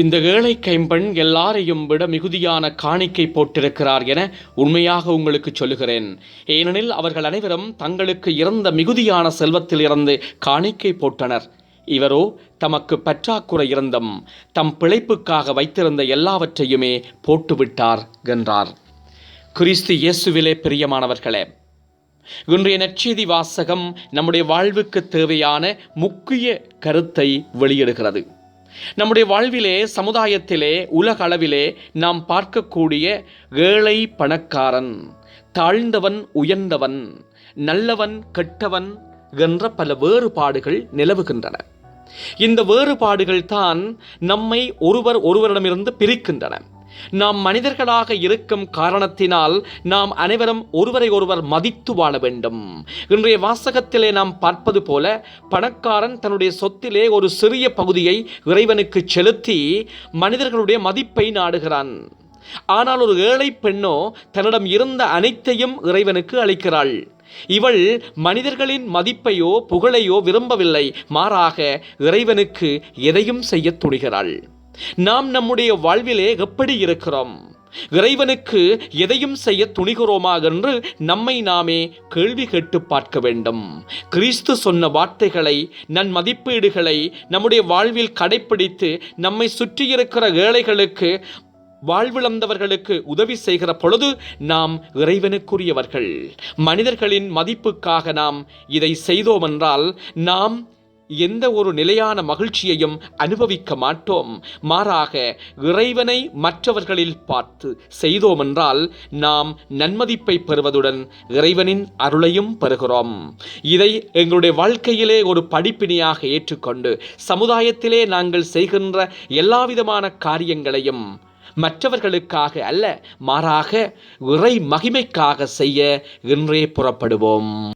இந்த ஏழை கைம்பெண் எல்லாரையும் விட மிகுதியான காணிக்கை போட்டிருக்கிறார் என உண்மையாக உங்களுக்கு சொல்லுகிறேன். ஏனெனில் அவர்கள் அனைவரும் தங்களுக்கு இறந்த மிகுதியான செல்வத்தில் இருந்து காணிக்கை போட்டனர். இவரோ தமக்கு பற்றாக்குறை இருந்தும் தம் பிழைப்புக்காக வைத்திருந்த எல்லாவற்றையுமே போட்டுவிட்டார் என்றார். கிறிஸ்து இயேசுவிலே பிரியமானவர்களே இன்றைய நற்செய்தி வாசகம் நம்முடைய வாழ்வுக்கு தேவையான முக்கிய கருத்தை வெளியிடுகிறது. நம்முடைய வாழ்விலே சமுதாயத்திலே உலக அளவிலே நாம் பார்க்கக்கூடிய ஏழை பணக்காரன் தாழ்ந்தவன் உயர்ந்தவன் நல்லவன் கெட்டவன் என்ற பல வேறுபாடுகள் நிலவுகின்றன. இந்த வேறுபாடுகள் தான் நம்மை ஒருவர் ஒருவரிடமிருந்து பிரிக்கின்றன. நாம் மனிதர்களாக இருக்கும் காரணத்தினால் நாம் அனைவரும் ஒருவரை ஒருவர் மதித்து வாழ வேண்டும். இன்றைய வாசகத்திலே நாம் பார்ப்பது போல பணக்காரன் தன்னுடைய சொத்திலே ஒரு சிறிய பகுதியை இறைவனுக்கு செலுத்தி மனிதர்களுடைய மதிப்பை நாடுகிறான். ஆனால் ஒரு ஏழை பெண்ணோ தன்னிடம் இருந்த அனைத்தையும் இறைவனுக்கு அளிக்கிறாள். இவள் மனிதர்களின் மதிப்பையோ புகழையோ விரும்பவில்லை. மாறாக இறைவனுக்கு எதையும் செய்ய துணிகிறாள். நாம் நம்முடைய வாழ்விலே எப்படி இருக்கிறோம்? இறைவனுக்கு எதையும் செய்ய துணிகிறோமாக என்று நம்மை நாமே கேள்வி கேட்டு பார்க்க வேண்டும். கிறிஸ்து சொன்ன வார்த்தைகளை நன் மதிப்பீடுகளை நம்முடைய வாழ்வில் கடைப்பிடித்து நம்மை சுற்றியிருக்கிற ஏழைகளுக்கு வாழ்விழந்தவர்களுக்கு உதவி செய்கிற பொழுது நாம் இறைவனுக்குரியவர்கள். மனிதர்களின் மதிப்புக்காக நாம் இதை செய்தோம் என்றால் நாம் எந்த ஒரு நிலையான மகிழ்ச்சியையும் அனுபவிக்க மாட்டோம். மாறாக இறைவனை மற்றவர்களில் பார்த்து செய்தோம் என்றால் நாம் நன்மதிப்பை பெறுவதுடன் இறைவனின் அருளையும் பெறுகிறோம். இதை எங்களுடைய வாழ்க்கையிலே ஒரு படிப்பினையாக ஏற்றுக்கொண்டு சமுதாயத்திலே நாங்கள் செய்கின்ற எல்லாவிதமான காரியங்களையும் மற்றவர்களுக்காக அல்ல மாறாக இறை மகிமைக்காக செய்ய இன்றே புறப்படுவோம்.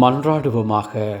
மன்றாடுவோமாக.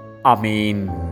Amin.